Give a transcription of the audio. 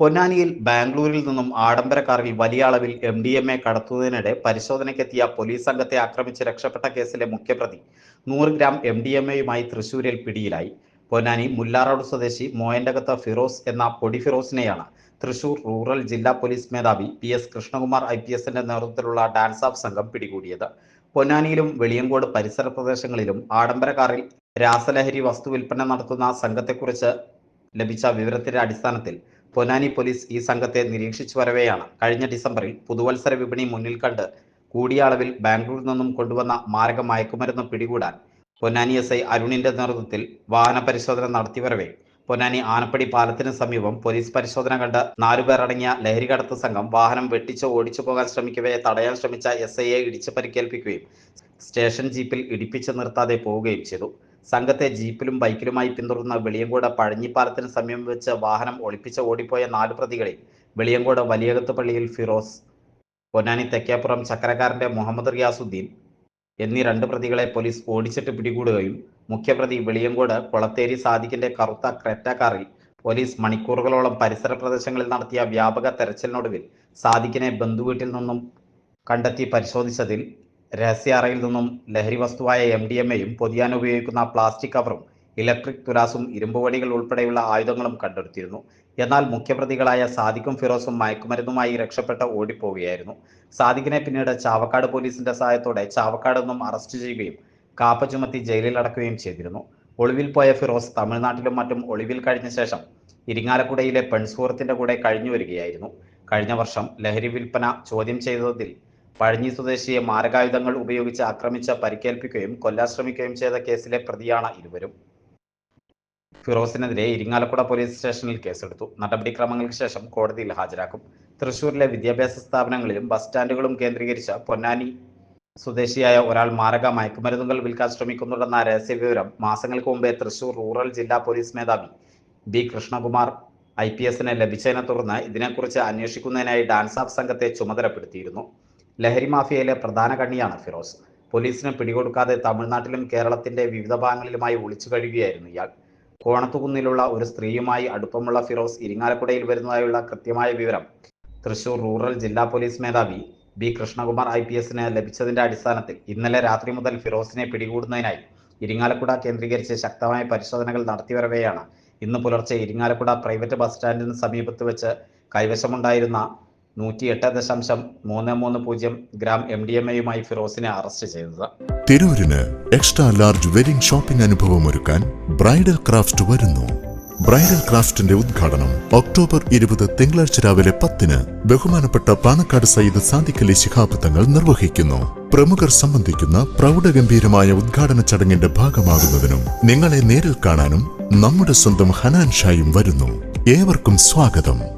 പൊന്നാനിയിൽ ബാംഗ്ലൂരിൽ നിന്നും ആഡംബര കാറിൽ വലിയ അളവിൽ എം ഡി എം എ കടത്തുന്നതിനിടെ പരിശോധനയ്ക്കെത്തിയ പോലീസ് സംഘത്തെ ആക്രമിച്ച് രക്ഷപ്പെട്ട കേസിലെ മുഖ്യപ്രതി നൂറ് ഗ്രാം എം ഡി എം എയുമായി തൃശൂരിൽ പിടിയിലായി. പൊന്നാനി മുല്ലാറോഡ് സ്വദേശി മോയന്റകത്ത് ഫിറോസ് എന്ന പൊടി ഫിറോസിനെയാണ് തൃശൂർ റൂറൽ ജില്ലാ പോലീസ് മേധാവി P S Krishnakumar I P എസിന്റെ നേതൃത്വത്തിലുള്ള ഡാൻസ് ഓഫ് സംഘം പിടികൂടിയത്. പൊന്നാനിയിലും വെളിയങ്കോട് പരിസര പ്രദേശങ്ങളിലും ആഡംബര കാറിൽ രാസലഹരി വസ്തു വിൽപ്പന നടത്തുന്ന സംഘത്തെക്കുറിച്ച് ലഭിച്ച വിവരത്തിന്റെ അടിസ്ഥാനത്തിൽ പൊന്നാനി പോലീസ് ഈ സംഘത്തെ നിരീക്ഷിച്ചു വരവെയാണ്. കഴിഞ്ഞ ഡിസംബറിൽ പുതുവത്സര വിപണി മുന്നിൽ കണ്ട് കൂടിയ അളവിൽ ബാംഗ്ലൂരിൽ നിന്നും കൊണ്ടുവന്ന മാരക മയക്കുമരുന്ന് പിടികൂടാൻ പൊന്നാനി എസ് ഐ അരുണിന്റെ നേതൃത്വത്തിൽ വാഹന പരിശോധന നടത്തി വരവെ. പൊന്നാനി ആനപ്പടി പാലത്തിന് സമീപം പോലീസ് പരിശോധന കണ്ട് നാലുപേരടങ്ങിയ ലഹരി കടത്ത് സംഘം വാഹനം വെട്ടിച്ച് ഓടിച്ചു പോകാൻ ശ്രമിക്കവേ തടയാൻ ശ്രമിച്ച എസ് ഐയെ ഇടിച്ച് പരിക്കേൽപ്പിക്കുകയും സ്റ്റേഷൻ ജീപ്പിൽ ഇടിപ്പിച്ച് നിർത്താതെ പോവുകയും ചെയ്തു. സംഘത്തെ ജീപ്പിലും ബൈക്കിലുമായി പിന്തുടർന്ന വെളിയങ്കോട് പഴഞ്ഞിപ്പാലത്തിന് സമീപം വെച്ച് വാഹനം ഒളിപ്പിച്ച് ഓടിപ്പോയ നാല് പ്രതികളിൽ വെളിയങ്കോട് വലിയകത്ത് പള്ളിയിൽ ഫിറോസ് പൊന്നാനി തെക്കേപ്പുറം ചക്കരക്കാരന്റെ മുഹമ്മദ് റിയാസുദ്ദീൻ എന്നീ രണ്ട് പ്രതികളെ പോലീസ് ഓടിച്ചിട്ട് പിടികൂടുകയും മുഖ്യപ്രതി വെളിയങ്കോട് കൊളത്തേരി സാദിഖിന്റെ കറുത്ത ക്രെറ്റ കാറിൽ പോലീസ് മണിക്കൂറുകളോളം പരിസര പ്രദേശങ്ങളിൽ നടത്തിയ വ്യാപക തെരച്ചിലിനൊടുവിൽ സാദിഖിനെ ബന്ധുവീട്ടിൽ നിന്നും കണ്ടെത്തി പരിശോധിച്ചതിൽ രഹസ്യ അറയിൽ നിന്നും ലഹരി വസ്തുവായ എം ഡി എം എയും പൊതിയാൻ ഉപയോഗിക്കുന്ന പ്ലാസ്റ്റിക് കവറും ഇലക്ട്രിക് തുലാസും ഇരുമ്പുവടികൾ ഉൾപ്പെടെയുള്ള ആയുധങ്ങളും കണ്ടെടുത്തിരുന്നു. എന്നാൽ മുഖ്യപ്രതികളായ സാദിഖും ഫിറോസും മയക്കുമരുന്നുമായി രക്ഷപ്പെട്ട് ഓടിപ്പോവുകയായിരുന്നു. സാദിഖിനെ പിന്നീട് ചാവക്കാട് പോലീസിന്റെ സഹായത്തോടെ ചാവക്കാട് നിന്നും അറസ്റ്റ് ചെയ്യുകയും കാപ്പ ചുമത്തി ജയിലിൽ അടക്കുകയും ചെയ്തിരുന്നു. ഒളിവിൽ പോയ ഫിറോസ് തമിഴ്നാട്ടിലും മറ്റും ഒളിവിൽ കഴിഞ്ഞ ശേഷം ഇരിങ്ങാലക്കുടയിലെ പെൺസുഹൃത്തിന്റെ കൂടെ കഴിഞ്ഞു വരികയായിരുന്നു. കഴിഞ്ഞ വർഷം ലഹരി വിൽപ്പന ചോദ്യം ചെയ്തതിൽ പഴഞ്ഞി സ്വദേശിയെ മാരകായുധങ്ങൾ ഉപയോഗിച്ച് ആക്രമിച്ച് പരിക്കേൽപ്പിക്കുകയും കൊല്ലാൻ ശ്രമിക്കുകയും ചെയ്ത കേസിലെ പ്രതിയാണ് ഇരുവരും. ഫിറോസിനെതിരെ ഇരിങ്ങാലക്കുട പോലീസ് സ്റ്റേഷനിൽ കേസെടുത്തു. നടപടിക്രമങ്ങൾക്ക് ശേഷം കോടതിയിൽ ഹാജരാക്കും. തൃശൂരിലെ വിദ്യാഭ്യാസ സ്ഥാപനങ്ങളിലും ബസ് സ്റ്റാൻഡുകളും കേന്ദ്രീകരിച്ച് പൊന്നാനി സ്വദേശിയായ ഒരാൾ മാരക മയക്കുമരുന്നുകൾ വിൽക്കാൻ ശ്രമിക്കുന്നുണ്ടെന്ന രഹസ്യ വിവരം മാസങ്ങൾക്ക് മുമ്പേ തൃശൂർ റൂറൽ ജില്ലാ പോലീസ് മേധാവി ബി കൃഷ്ണകുമാർ ഐ പി എസിന് ലഭിച്ചതിനെ തുടർന്ന് ഇതിനെക്കുറിച്ച് അന്വേഷിക്കുന്നതിനായി ഡാൻസ് ഓഫ് സംഘത്തെ ചുമതലപ്പെടുത്തിയിരുന്നു. ലഹരി മാഫിയയിലെ പ്രധാന കണ്ണിയാണ് ഫിറോസ്. പോലീസിന് പിടികൊടുക്കാതെ തമിഴ്നാട്ടിലും കേരളത്തിന്റെ വിവിധ ഭാഗങ്ങളിലുമായി ഒളിച്ചു കഴിയുകയായിരുന്നു ഇയാൾ. കോണത്തുകുന്നിലുള്ള ഒരു സ്ത്രീയുമായി അടുപ്പമുള്ള ഫിറോസ് ഇരിങ്ങാലക്കുടയിൽ വരുന്നതായുള്ള കൃത്യമായ വിവരം തൃശൂർ റൂറൽ ജില്ലാ പോലീസ് മേധാവി ബി കൃഷ്ണകുമാർ ഐ പി എസിന് ലഭിച്ചതിന്റെ അടിസ്ഥാനത്തിൽ ഇന്നലെ രാത്രി മുതൽ ഫിറോസിനെ പിടികൂടുന്നതിനായി ഇരിങ്ങാലക്കുട കേന്ദ്രീകരിച്ച് ശക്തമായ പരിശോധനകൾ നടത്തിവരവെയാണ് ഇന്ന് പുലർച്ചെ ഇരിങ്ങാലക്കുട പ്രൈവറ്റ് ബസ് സ്റ്റാൻഡിന് സമീപത്ത് വെച്ച് കൈവശമുണ്ടായിരുന്ന നൂറ്റി എട്ട് ദശാംശം മൂന്ന് മൂന്ന് പൂജ്യം ഗ്രാം എം ഡി എം എയുമായി ഫിറോസിനെ അറസ്റ്റ് ചെയ്തത്. തിരൂരിന് എക്സ്ട്രാ ലാർജ് വെഡിംഗ് ഷോപ്പിംഗ് അനുഭവം ഒരുക്കാൻ ബ്രൈഡൽ ക്രാഫ്റ്റ് വരുന്നു. ബ്രൈഡൽ ക്രാഫ്റ്റിന്റെ ഉദ്ഘാടനം ഒക്ടോബർ ഇരുപത് തിങ്കളാഴ്ച രാവിലെ പത്തിന് ബഹുമാനപ്പെട്ട പാണക്കാട് സയ്യിദ് സാദിഖലി ശിഹാബ് തങ്ങൾ നിർവഹിക്കുന്നു. പ്രമുഖർ സംബന്ധിക്കുന്ന പ്രൗഢഗംഭീരമായ ഉദ്ഘാടന ചടങ്ങിന്റെ ഭാഗമാകുന്നതിനും നിങ്ങളെ നേരിൽ കാണാനും നമ്മുടെ സ്വന്തം ഹനാൻ ഷായും വരുന്നു. ഏവർക്കും സ്വാഗതം.